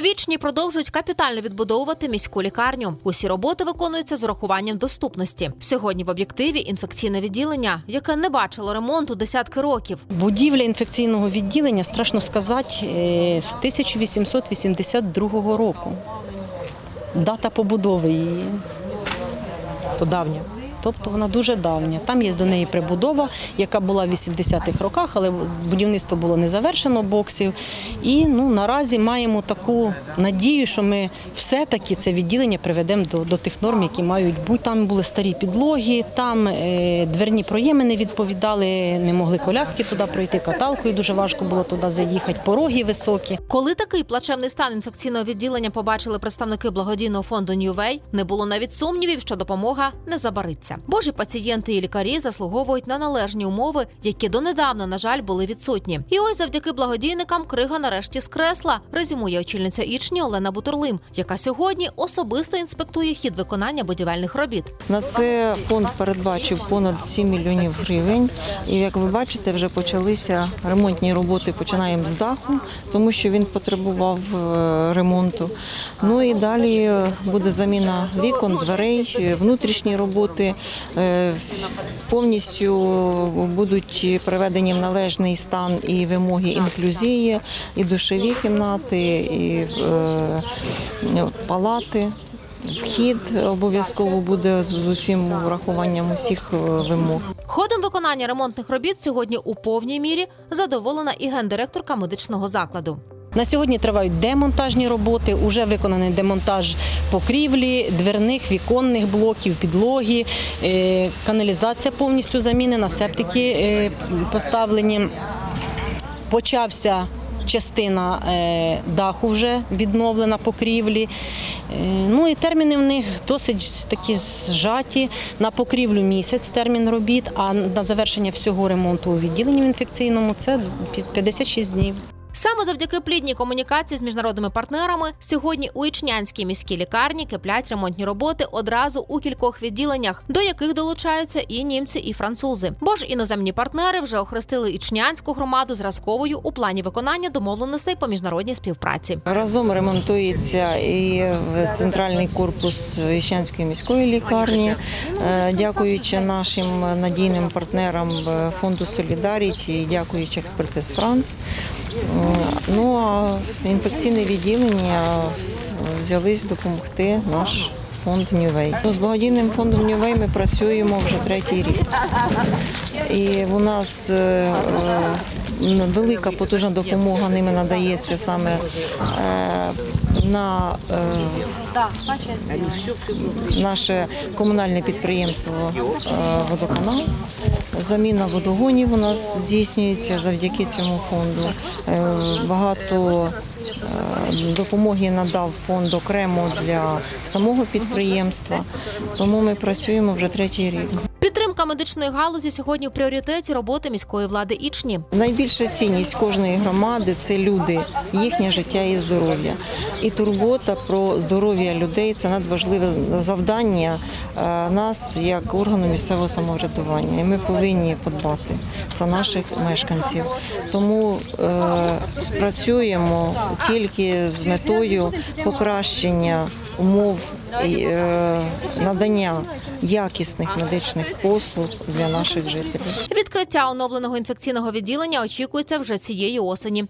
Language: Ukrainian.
Вічні продовжують капітально відбудовувати міську лікарню. Усі роботи виконуються з урахуванням доступності. Сьогодні в об'єктиві інфекційне відділення, яке не бачило ремонту десятки років. Будівля інфекційного відділення, страшно сказати, е, з 1882 року. Дата побудови її. То давня. Тобто вона дуже давня. Там є до неї прибудова, яка була в 80-х роках, але будівництво було не завершено боксів. І ну, наразі маємо таку надію, що ми все-таки це відділення приведемо до, до тих норм, які мають бути. Там були старі підлоги, там е, дверні проєми не відповідали, не могли коляски туди пройти, каталкою дуже важко було туди заїхати, пороги високі. Коли такий плачевний стан інфекційного відділення побачили представники благодійного фонду Ньювей, не було навіть сумнівів, що допомога не забариться. Божі пацієнти і лікарі заслуговують на належні умови, які донедавна, на жаль, були відсутні. І ось завдяки благодійникам крига нарешті скресла. Резюмує очільниця Ічні Олена Бутурлим, яка сьогодні особисто інспектує хід виконання будівельних робіт. На це фонд передбачив понад 7 мільйонів гривень. І як ви бачите, вже почалися ремонтні роботи. Починаємо з даху, тому що він потребував е, ремонту. Ну і далі буде заміна вікон, дверей, внутрішні роботи. Е, Повністю будуть приведені в належний стан і вимоги інклюзії, і душові кімнати, і е, палати. Вхід обов'язково буде з усім врахуванням усіх е, вимог. Ходом виконання ремонтних робіт сьогодні у повній мірі задоволена і гендиректорка медичного закладу. На сьогодні тривають демонтажні роботи. Уже виконаний демонтаж покрівлі, дверних, віконних блоків, підлоги, е, каналізація повністю замінена, септики е, поставлені. Почався. Частина е, даху вже відновлена покрівлі. Ну і терміни в них досить такі зжаті. На покрівлю місяць термін робіт, а на завершення всього ремонту у відділенні в інфекційному це 56 днів. Саме завдяки плідній комунікації з міжнародними партнерами сьогодні у Ічнянській міській лікарні киплять ремонтні роботи одразу у кількох відділеннях, до яких долучаються і німці, і французи. Бо ж іноземні партнери вже охрестили Ічнянську громаду зразковою у плані виконання домовленостей по міжнародній співпраці. Разом ремонтується і центральний корпус Іщанської міської лікарні, Е, дякуючи нашим надійним партнерам е, фонду Солідаріті, дякуючи експертиз Франц. Ну а інфекційне відділення взялись допомогти наш фонд Нювей. З благодійним фондом Нювей ми працюємо вже третій рік. І у нас е, е, велика потужна допомога ними надається саме е, на наше комунальне підприємство е, водоканал. Заміна водогонів у нас здійснюється завдяки цьому фонду. Е, Багато е, допомоги надав фонд окремо для самого підприємства, тому ми працюємо вже третій рік. Підтримка медичної галузі сьогодні в пріоритеті роботи міської влади Ічні. Найбільша цінність кожної громади це люди, їхнє життя і здоров'я. І турбота про здоров'я людей це надважливе завдання е, нас як органу місцевого самоврядування. І ми повинні подбати про наших мешканців. Тому е, працюємо тільки з метою покращення умов і е, надання якісних медичних послуг для наших жителів. Відкриття оновленого інфекційного відділення очікується вже цієї осені.